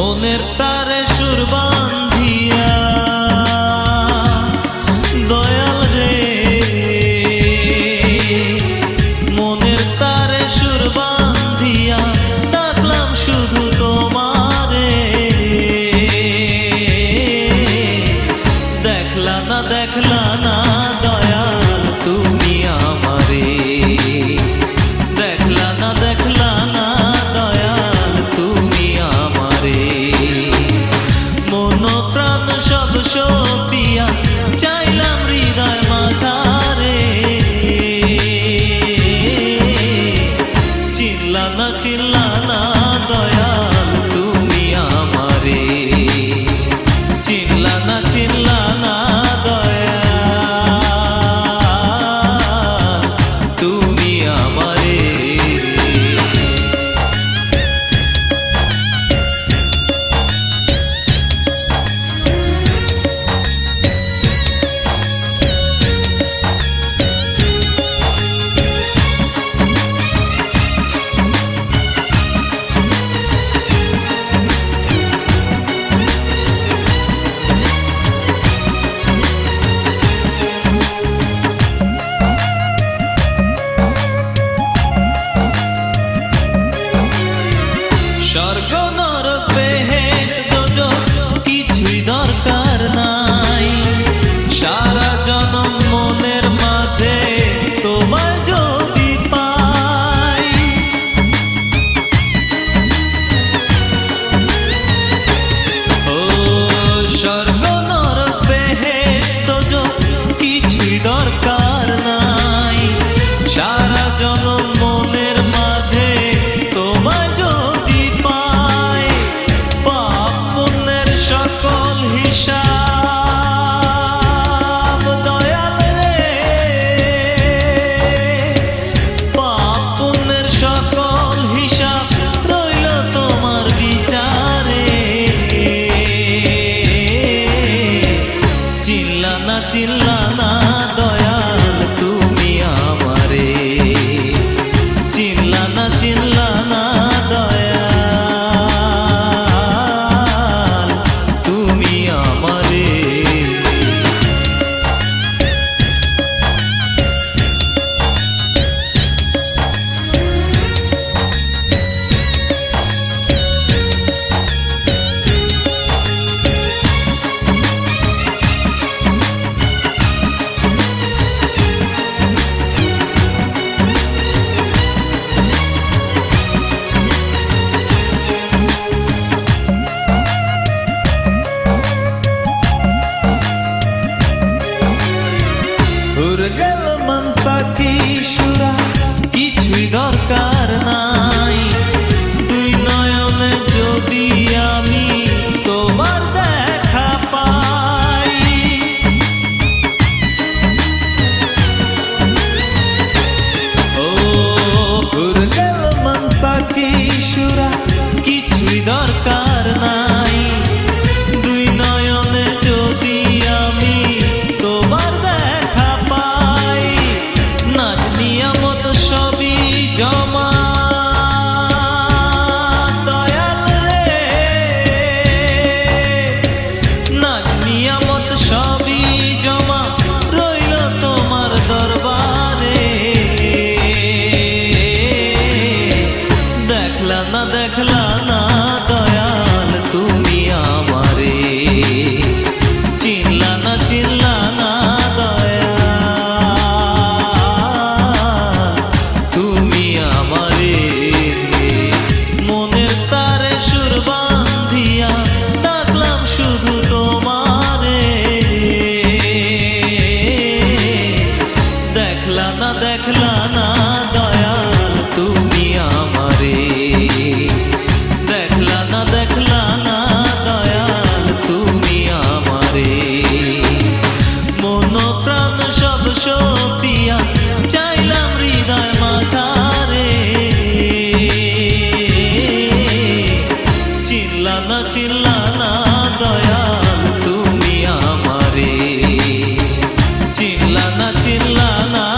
মনের তারে সুর বান্ধিয়া, দয়াল রে। মনের তারে সুর বান্ধিয়া, ডাকলাম শুধু তোমারে। দেখলা না দেখলা না প্রাণ সব সপিয়া চাইলাম হৃদয় মাথারে। চিল্লানা চিল্লানা দয়া মানসা কিশোরা কিছুই দরকার নাই। দুই নয়নে যদি আমি see তুমি আমারে ചില്ലാനാ